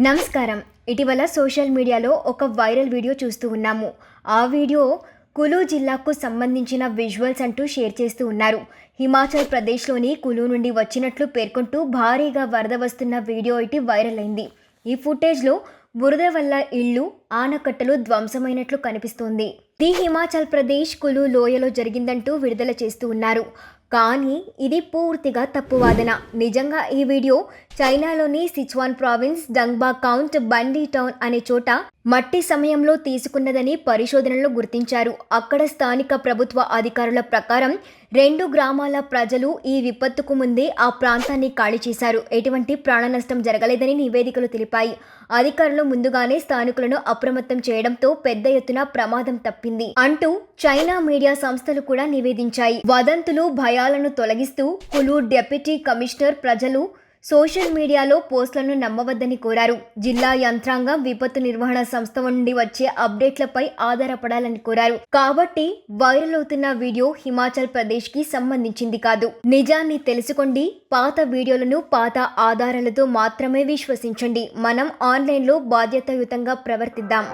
నమస్కారం. ఇటీవల సోషల్ మీడియాలో ఒక వైరల్ వీడియో చూస్తూ ఉన్నాము. ఆ వీడియో కులు జిల్లాకు సంబంధించిన విజువల్స్ అంటూ షేర్ చేస్తూ ఉన్నారు. హిమాచల్ ప్రదేశ్లోని కులు నుండి వచ్చినట్లు పేర్కొంటూ భారీగా వరద వస్తున్న వీడియో ఇటు వైరల్ అయింది. ఈ ఫుటేజ్లో బురద వల్ల ఇళ్ళు ఆనకట్టలు ధ్వంసమైనట్లు కనిపిస్తోంది. ది హిమాచల్ ప్రదేశ్ కులు లోయలో జరిగిందంటూ విడుదల చేస్తూ ఉన్నారు. కానీ ఇది పూర్తిగా తప్పు వాదన. నిజంగా ఈ వీడియో చైనాలోని సిచ్వాన్ ప్రావిన్స్ డంగ్బా కౌంట్ బండి టౌన్ అనే చోట మట్టి సమయంలో తీసుకున్నదని పరిశోధనలో గుర్తించారు. అక్కడ స్థానిక ప్రభుత్వ అధికారుల ప్రకారం రెండు గ్రామాల ప్రజలు ఈ విపత్తుకు ముందే ఆ ప్రాంతాన్ని ఖాళీ చేశారు. ఎటువంటి ప్రాణ నష్టం జరగలేదని నివేదికలు తెలిపాయి. అధికారులు ముందుగానే స్థానికులను అప్రమత్తం చేయడంతో పెద్ద ఎత్తున ప్రమాదం తప్పింది అంటూ చైనా మీడియా సంస్థలు కూడా నివేదించాయి. వదంతులు భయాలను తొలగిస్తూ కులు డెప్యూటీ కమిషనర్ ప్రజలు సోషల్ మీడియాలో పోస్టులను నమ్మవద్దని కోరారు. జిల్లా యంత్రాంగం విపత్తు నిర్వహణ సంస్థ నుండి వచ్చే అప్డేట్లపై ఆధారపడాలని కోరారు. కాబట్టి వైరల్ అవుతున్న వీడియో హిమాచల్ ప్రదేశ్కి సంబంధించింది కాదు. నిజాన్ని తెలుసుకోండి పాత వీడియోలను పాత ఆధారాలతో మాత్రమే విశ్వసించండి. మనం ఆన్లైన్లో బాధ్యతాయుతంగా ప్రవర్తిద్దాం.